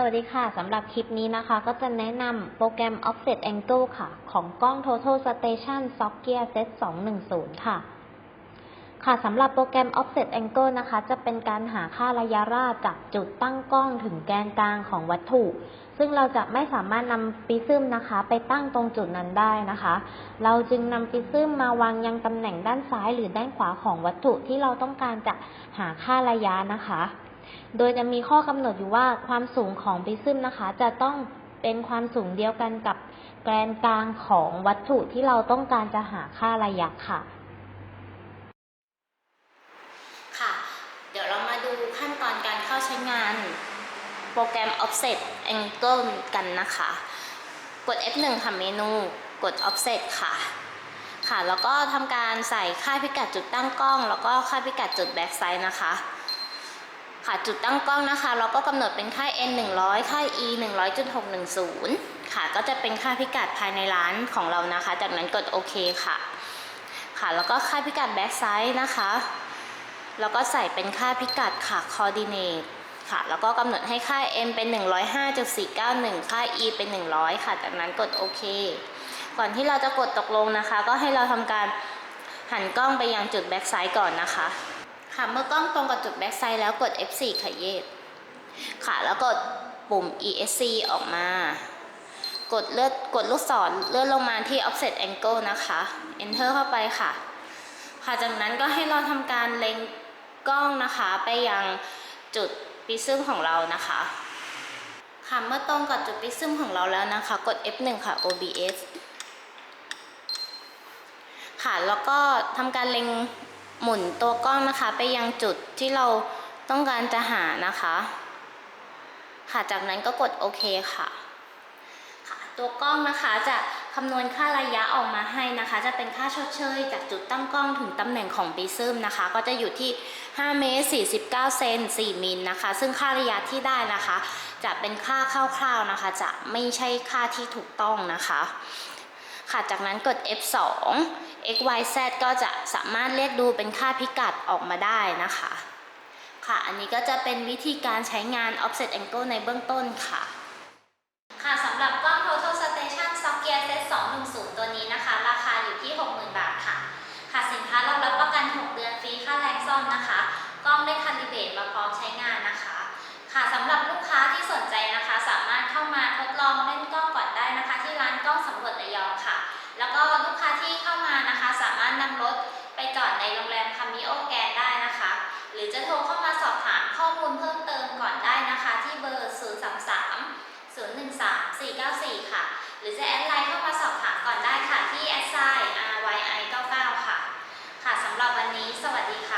สวัสดีค่ะ สำหรับคลิปนี้นะคะ ก็จะแนะนำโปรแกรม Offset Angle ค่ะ ของกล้อง Total Station Softgear Set 210ค่ะ ค่ะสำหรับโปรแกรม Offset Angle นะคะ จะเป็นการหาค่าระยะราจากจุดตั้งกล้องถึงแกนกลางของวัตถุ ซึ่งเราจะไม่สามารถนำปิซึมนะคะ ไปตั้งตรงจุดนั้นได้นะคะ เราจึงนำปิซึมมาวางยังตำแหน่งด้านซ้ายหรือด้านขวาของวัตถุที่เราต้องการจะหาค่าระยะนะคะ โดยจะมีข้อกำหนดอยู่ว่าความสูงของปริซึมนะคะ จะต้องเป็นความสูงเดียวกันกับแกนกลางของวัตถุที่เราต้องการจะหาค่าระยะค่ะ ค่ะ เดี๋ยวเรามาดูขั้นตอนการเข้าใช้งาน โปรแกรม Offset Angle กันนะคะ กด F1 ค่ะเมนู กด Offset ค่ะ ค่ะ แล้วก็ทำการใส่ค่าพิกัดจุดตั้งกล้อง แล้วก็ค่าพิกัดจุด back side นะคะ ค่ะจุดตั้งกล้องนะคะ เราก็กำหนดเป็นค่า n 100 ค่า e 100.610 ค่ะ ก็จะเป็นค่าพิกัดภายในร้านของเรานะคะ จากนั้นกดโอเคค่ะ ค่ะแล้วก็ค่าพิกัด back side นะคะแล้วก็ใส่เป็นค่าพิกัดค่ะ coordinate ค่ะ แล้วก็กำหนดให้ค่า m เป็น 105.491 ค่า e เป็น 100 ค่ะ จากนั้นกดโอเค ก่อนที่เราจะกดตกลงนะคะ ก็ให้เราทำการหันกล้องไปยังจุด back side ก่อนนะคะ ค่ะ เมื่อกล้องตรงกับจุด back side แล้วกด F4 ค่ะเยดค่ะ แล้วกดปุ่ม ESC ออกมา กดเลือนกดลูกศรเลื่อนลงมาที่ offset angle นะคะ enter เข้าไปค่ะ ค่ะ จากนั้นก็ให้เราทำการเล็งกล้องนะคะ ไปยังจุดปิซึมของเรานะคะ ค่ะ เมื่อตรงกับจุดปิซึมของเราแล้วนะคะ กด F1 ค่ะ OBS ค่ะ แล้วก็ทำการเล็ง หมุนตัวกล้องนะคะไปยังจุดที่เราต้องการจะหานะคะ ค่ะจากนั้นก็กดโอเคค่ะค่ะตัวกล้องนะคะจะคำนวณค่าระยะออกมาให้นะคะ จะเป็นค่าชดเชย จากจุดตั้งกล้องถึงตำแหน่งของปริซึมนะคะ ก็จะอยู่ที่ 5 เมตร 49 เซน 4 มิลนะคะ ซึ่งค่าระยะที่ได้นะคะ จะเป็นค่าคร่าวๆนะคะ จะไม่ใช่ค่าที่ถูกต้องนะคะ ค่ะ จากนั้นกด F2 x y z ก็จะสามารถเรียกดูเป็นค่าพิกัดออกมาได้นะคะ ค่ะ อันนี้ก็จะเป็นวิธีการใช้งาน offset angle ในเบื้องต้นค่ะ ค่ะสำหรับกล้อง total station Nokia Z210 13494 ค่ะ หรือจะแอดไลน์เข้ามาสอบถามก่อนได้ค่ะที่แอดไซน์ RYI 99ค่ะ ค่ะสำหรับวันนี้สวัสดีค่ะ